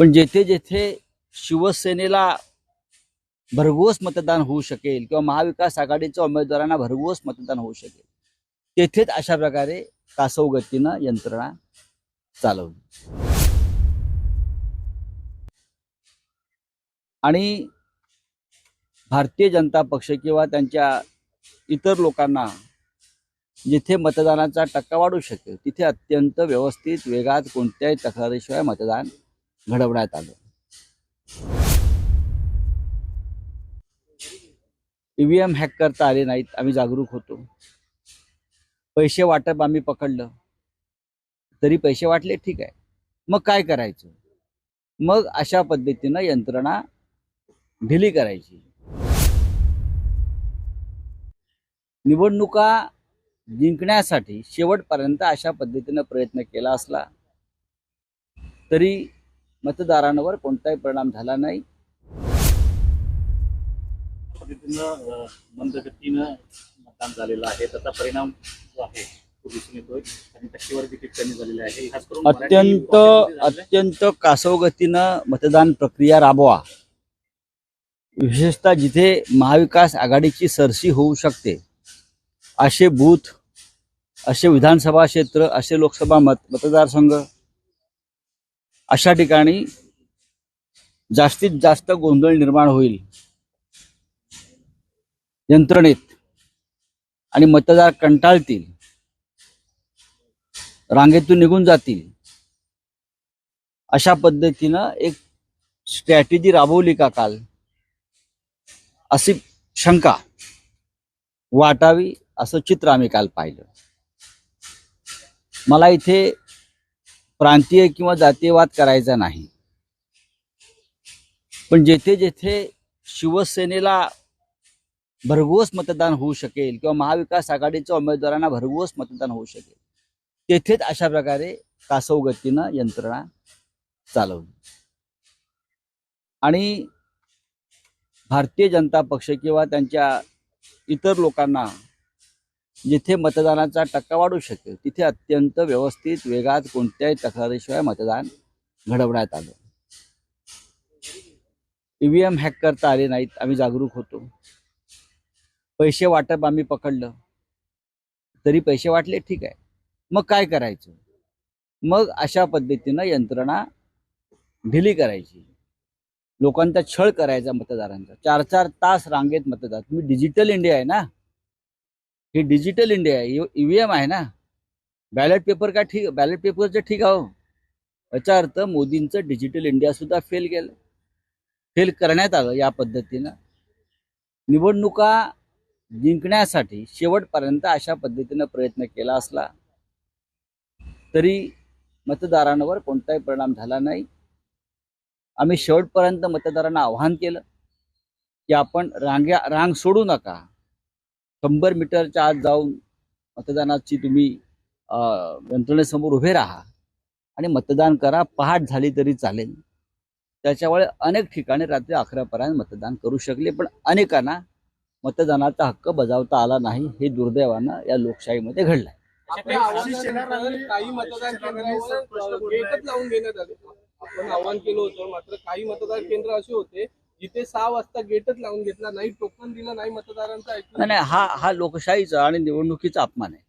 पण जेथे जेथे शिवसेनेला भरघोस मतदान होऊ शकेल किंवा महाविकास आघाडीच्या उमेदवारांना भरघोस मतदान होऊ शकेल तेथेच अशा प्रकारे कासव गतीनं यंत्रणा चालवली. आणि भारतीय जनता पक्ष किंवा त्यांच्या इतर लोकांना जिथे मतदानाचा टक्का वाढू शकेल तिथे अत्यंत व्यवस्थित वेगात कोणत्याही तक्रारीशिवाय मतदान घडवण्यात आलं. ईव्हीएम हॅक करता आले नाहीत आम्ही जागरूक होतो. पैसे वाटप आम्ही पकडलं. तरी पैसे वाटले ठीक आहे. मग काय करायचं? मग अशा पद्धतीनं यंत्रणा ढिली करायची. निवडणुका जिंकण्यासाठी शेवटपर्यंत अशा पद्धतीनं प्रयत्न केला असला तरी मतदारांवर कोणताही परिणाम झाला नाही. पद्धतीनं मंदगतीनं मतदान झालेलं आहे. त्याचा परिणाम जो आहे तो दिसून येतोय. आणि टक्केवारी देखील कमी झालेली आहे. खास करून मराठी अत्यंत. अत्यंत कासवगतीनं मतदान प्रक्रिया राबवा. विशेषतः जिथे महाविकास आघाडीची सरशी होऊ शकते असे बूथ असे विधानसभा क्षेत्र असे लोकसभा मत मतदारसंघ अशा ठिकाणी जास्तीत जास्त गोंधळ निर्माण होईल. यंत्रणेत आणि मतदार कंटाळतील. रांगेतून निघून जातील. अशा पद्धतीनं एक स्ट्रॅटेजी राबवली का काल? अशी शंका वाटावी असं चित्र आम्ही काल पाहिलं. मला इथे प्रांतीय किंवा जातीयवाद करायचा नाही. पण जेथे जेथे शिवसेनेला भरघोस मतदान होऊ शकेल किंवा महाविकास आघाडीच्या उमेदवारांना भरघोस मतदान होऊ शकेल तेथेच अशा प्रकारे कासव गतीनं यंत्रणा चालवली. आणि भारतीय जनता पक्ष किंवा त्यांच्या इतर लोकांना जिथे मतदानाचा टक्का वाढू शकेल तिथे अत्यंत व्यवस्थित वेगात कोणत्याही तक्रारीशिवाय मतदान घडवण्यात आलं. ईव्हीएम हॅक करता आले नाहीत आम्ही जागरूक होतो. पैसे वाटप आम्ही पकडलं. तरी पैसे वाटले ठीक आहे. मग काय करायचं? मग अशा पद्धतीनं यंत्रणा ढिली करायची. लोकांचा छळ करायचा मतदारांचा. चार चार तास रांगेत मतदार तुम्ही डिजिटल इंडिया आहे ना? हे डिजिटल इंडिया आहे ईव्हीएम आहे ना. बॅलेट पेपर का ठीक बॅलेट पेपरचं ठीक आहे. याचा अर्थ मोदींचं डिजिटल इंडिया सुद्धा फेल गेलं. फेल करण्यात आलं या पद्धतीनं. निवडणुका जिंकण्यासाठी शेवटपर्यंत अशा पद्धतीनं प्रयत्न केला असला तरी मतदारांवर कोणताही परिणाम झाला नाही. आम्ही शेवटपर्यंत मतदारांना आवाहन केलं की आपण रांग्या रांग सोडू नका. शंभर मीटरच्या आत जाऊन मतदानाची तुम्ही यंत्रणेसमोर उभे राहा आणि मतदान करा. पहाट झाली तरी चालेल. त्याच्यामुळे अनेक ठिकाणी रात्री अकरापर्यंत मतदान करू शकले पण अनेकांना मतदानाचा हक्क बजावता आला नाही. हे दुर्दैवानं या लोकशाहीमध्ये घडलंय. आहे काही मतदान केंद्रावर गेटच लावून देण्यात आले आपण केलं होतं मात्र काही मतदान केंद्र असे होते जिथे सहा वाजता गेटच लावून घेतला नाही टोकन दिलं नाही मतदारांचा ऐकलं. नाही नाही हा हा लोकशाहीचा आणि निवडणुकीचा अपमान आहे.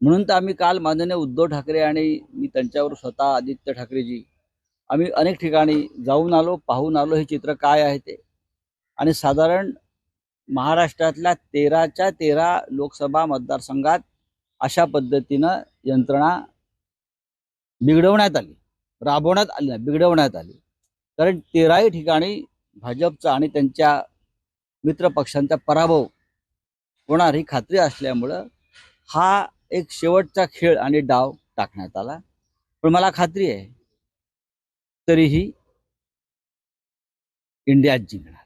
म्हणून तर आम्ही काल माननीय उद्धव ठाकरे आणि मी त्यांच्यावर स्वतः आदित्य ठाकरेजी आम्ही अनेक ठिकाणी जाऊन आलो पाहून आलो हे चित्र काय आहे ते. आणि साधारण महाराष्ट्रातल्या तेराच्या तेरा लोकसभा मतदारसंघात अशा पद्धतीनं यंत्रणा बिघडवण्यात आली राबवण्यात आली नाही बिघडवण्यात आली. कारण तेराही ठिकाणी भाजपचा आणि त्यांच्या मित्र पक्षांचा पराभव होणार ही खात्री असल्यामुळं हा एक शेवटचा खेळ आणि डाव टाकण्यात आला. पण मला खात्री आहे तरीही इंडिया जिंकणार.